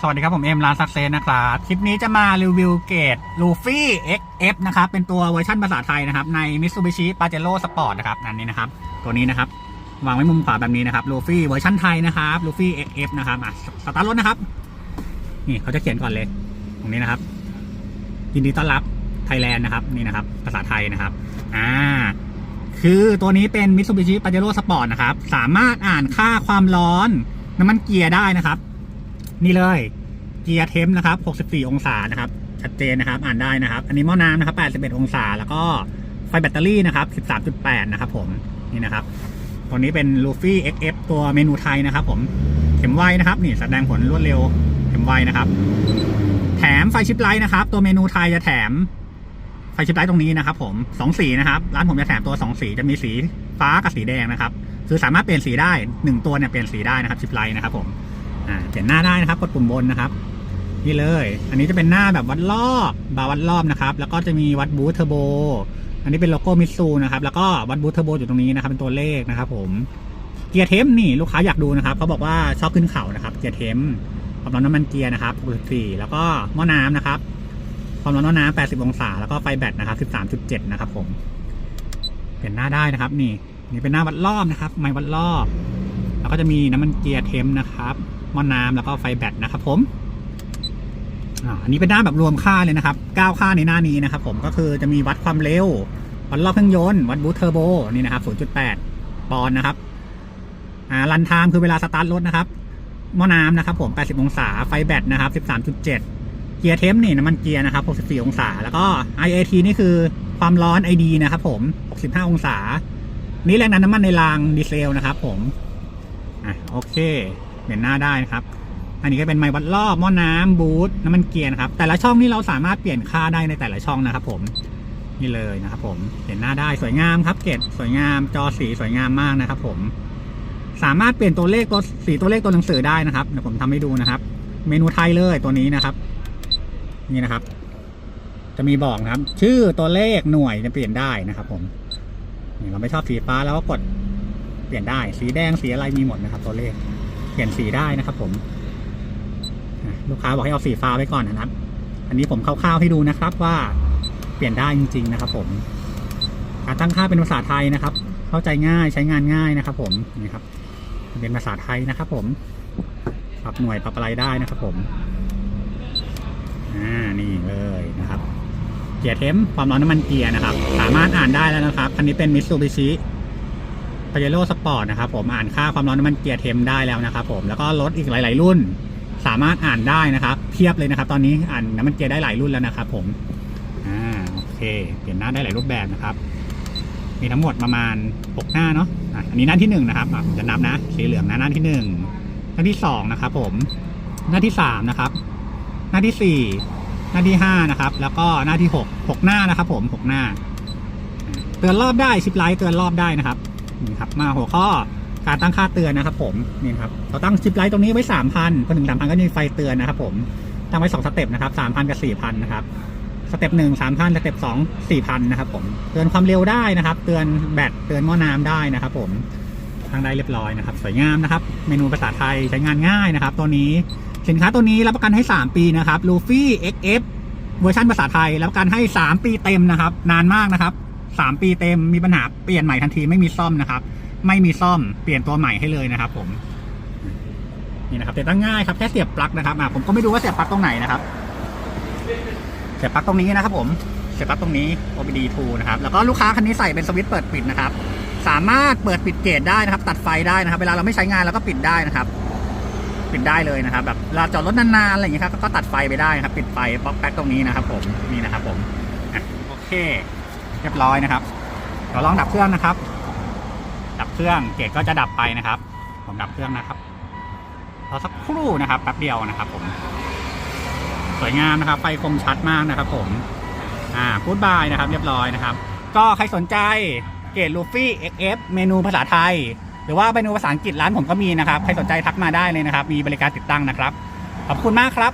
สวัสดีครับ ผม เอ็มร้านซักเซนนะครับ คลิปนี้จะมารีวิวเกรดลูฟี่ XF นะครับ เป็นตัวเวอร์ชันภาษาไทยนะครับ ใน Mitsubishi Pajero Sport นะครับ อันนี้นะครับ ตัวนี้นะครับ วางไว้มุมขวาแบบนี้นะครับลูฟี่เวอร์ชันไทยนะครับลูฟี่ XF นะครับอะสตาร์ทรถนะครับ นี่เขาจะเขียนก่อนเลย ตรงนี้นะครับ ยินดีต้อนรับไทยแลนด์นะครับ นี่นะครับ ภาษาไทยนะครับ อ่าคือตัวนี้เป็น Mitsubishi Pajero Sport นะครับ สามารถอ่านค่าความร้อนน้ำมันเกียร์ได้นะครับ นี่เลยเกียร์เทมนะครับ 64 องศานะครับ ชัดเจนนะครับ อ่านได้นะครับ อันนี้หม้อน้ำนะครับ 81 องศา แล้วก็ไฟแบตเตอรี่นะครับ 13.8 นะครับผม นี่นะครับ ตัวนี้เป็นลูฟี่ XF ตัวเมนูไทยนะครับ ผม เข็มไวนะครับ นี่แสดงผลรวดเร็ว เข็มไวนะครับ แถมไฟชิปไลท์นะครับ ตัวเมนูไทยจะแถมไฟชิปไลท์ตรงนี้นะครับ ผมสองสีนะครับ ร้านผมจะแถมตัวสองสี จะมีสีฟ้ากับสีแดงนะครับ คือสามารถเปลี่ยนสีได้หนึ่งตัวเนี่ยเปลี่ยนสีได้นะครับ ชิปไลท์นะครับผม อ่าเปลี่ยนหน้าได้นะครับกดปุ่มบนนะครับ นี่เลย อันนี้จะเป็นหน้าแบบวัดรอบบาร์วัดรอบนะครับ แล้วก็จะมีวัดบูทเทอร์โบอันนี้เป็นโลโก้มิซูนะครับ แล้วก็วัดบูทเทอร์โบอยู่ตรงนี้นะครับ เป็นตัวเลขนะครับ ผมเกียร์เทมนี่ลูกค้าอยากดูนะครับเขาบอกว่าชอบขึ้นเขานะครับ เกียร์เทมความร้อนน้ำมันเกียร์นะครับ64แล้วก็หม้อน้ำนะครับความร้อนหม้อน้ำ80 องศา แล้วก็ไฟแบตนะครับ13.7 นะครับ ผม เปลี่ยนหน้าได้นะครับ นี่ นี่เป็นหน้าวัดรอบนะครับ ไม้วัดรอบ แล้วก็จะมีน้ำมันเกียร์เทมนะครับ หม้อน้ำแล้วก็ไฟแบตนะครับผมอันนี้เป็นหน้าแบบรวมค่าเลยนะครับ 9 ค่าในหน้านี้นะครับ ผมก็คือจะมีวัดความเร็ว วัดรอบเครื่องยนต์ วัดบูทเทอร์โบนี่นะครับ 0.8 ปอนด์นะครับ อ่า รันไทม์คือเวลาสตาร์ทรถนะครับ หม้อน้ำนะครับ ผม 80 องศา ไฟแบตนะครับ 13.7 เกียร์เทมนี่น้ำมันเกียร์นะครับ 64 องศา แล้วก็ IAT นี่คือความร้อน ID นะครับ ผม 65 องศา นี่แรงดันน้ำมันในรางดีเซลนะครับ ผม อะ โอเค เปลี่ยนหน้าได้นะครับ อันนี้ก็เป็นไมค์วัดรอบหม้อน้ำบูทน้ำมันเกียร์นะครับ แต่ละช่องนี่เราสามารถเปลี่ยนค่าได้ในแต่ละช่องนะครับ ผมนี่เลยนะครับ ผมเปลี่ยนหน้าได้สวยงามครับ เกรดสวยงามจอสีสวยงามมากนะครับ ผมสามารถเปลี่ยนตัวเลขตัวสีตัวเลขตัวหนังสือได้นะครับเดี๋ยวผมทำให้ดูนะครับ เมนูไทยเลยตัวนี้นะครับ นี่นะครับ จะมีบอกนะครับ ชื่อตัวเลขหน่วยจะเปลี่ยนได้นะครับ ผมเราไม่ชอบสีฟ้าแล้วก็กดเปลี่ยนได้ สีแดงสีอะไรมีหมดนะครับ ตัวเลข ลี่ยนสีได้นะครับ ผมลูกค้าบอกให้เอาสีฟ้าไว้ก่อนนะครับ อันนี้ผมคร่าวๆให้ดูนะครับว่าเปลี่ยนได้จริง ๆ นะครับ ผมการตั้งค่าเป็นภาษาไทยนะครับ เข้าใจง่ายใช้งานง่ายนะครับ ผมนี่ครับ เป็นภาษาไทยนะครับ ผมปรับหน่วยปรับอะไรได้นะครับ ผมอ่านี่เลยนะครับเกียร์เทมความร้อนน้ำมันเกียร์นะครับ สามารถอ่านได้แล้วนะครับคันนี้เป็นมิตซูบิชิ ปาเจโร่สปอร์ตนะครับผมอ่านค่าความร้อนน้ำมันเกียร์เทมได้แล้วนะครับผมแล้วก็รถอีกหลาย ๆ รุ่น สามารถอ่านได้นะครับเทียบเลยนะครับ ตอนนี้อ่านน้ำมันเกียร์ได้หลายรุ่นแล้วนะครับผมอ่าโอเค เปลี่ยนหน้าได้หลายรูปแบบนะครับ มีทั้งหมดประมาณหกหน้าเนาะอะอันนี้หน้าที่หนึ่งนะครับผมจะนับนะสีเหลืองนะหน้าที่หนึ่งหน้าที่สองนะครับผมหน้าที่สามนะครับ หน้าที่สี่หน้าที่ห้านะครับ แล้วก็หน้าที่หกหกหน้านะครับ ผมหกหน้า เตือนรอบได้ชิปไลท์เตือนรอบได้นะครับ นี่ครับมาหัวข้อการตั้งค่าเตือนนะครับ ผมนี่ครับเราตั้งชิปไลท์ตรงนี้ไว้สามพันพอถึงสามพันก็จะมีไฟเตือนนะครับ ผมตั้งไว้สองสเต็ปนะครับสามพันกับสี่พันนะครับสเต็ปหนึ่งสามพันสเต็ปสองสี่พันนะครับผมเตือนความเร็วได้นะครับ เตือนแบตเตือนหม้อน้ำได้นะครับ ผมทางได้เรียบร้อยนะครับ สวยงามนะครับ เมนูภาษาไทยใช้งานง่ายนะครับ ตัวนี้สินค้าตัวนี้รับประกันให้ 3 ปีนะครับลูฟี่ XF เวอร์ชันภาษาไทยรับประกันให้ 3 ปีเต็มนะครับ นานมากนะครับ 3 ปีเต็มมีปัญหาเปลี่ยนใหม่ทันทีไม่มีซ่อมนะครับ ไม่มีซ่อมเปลี่ยนตัวใหม่ให้เลยนะครับ ผมนี่นะครับติดตั้งง่ายครับแค่เสียบปลั๊กนะครับอะผมก็ไม่รู้ว่าเสียบปลั๊กตรงไหนนะครับ เสียบปลั๊กตรงนี้นะครับ ผมเสียบปลั๊กตรงนี้ OBD 2 นะครับแล้วก็ลูกค้าคันนี้ใส่เป็นสวิตช์เปิดปิดนะครับ สามารถเปิดปิดเกจได้นะครับ ตัดไฟได้นะครับ เวลาเราไม่ใช้งานเราก็ปิดได้นะครับ ปิดได้เลยนะครับ แบบเราจอดรถนานๆอะไรอย่างเงี้ยครับก็ตัดไฟไปได้นะครับ ปิดไฟปลั๊กแป๊กตรงนี้นะครับ ผมนี่นะครับ ผมโอเค เรียบร้อยนะครับ เดี๋ยวลองดับเครื่องนะครับ ดับเครื่องเกจก็จะดับไปนะครับ ผมดับเครื่องนะครับรอสักครู่นะครับแป๊บเดียวนะครับ ผม สวยงามนะครับไฟคมชัดมากนะครับ ผม อ่าพูดบายนะครับ เรียบร้อยนะครับ ก็ใครสนใจเกตลูฟี่ XF เมนูภาษาไทย หรือว่าเมนูภาษาอังกฤษร้านผมก็มีนะครับ ใครสนใจทักมาได้เลยนะครับ มีบริการติดตั้งนะครับ ขอบคุณมากครับ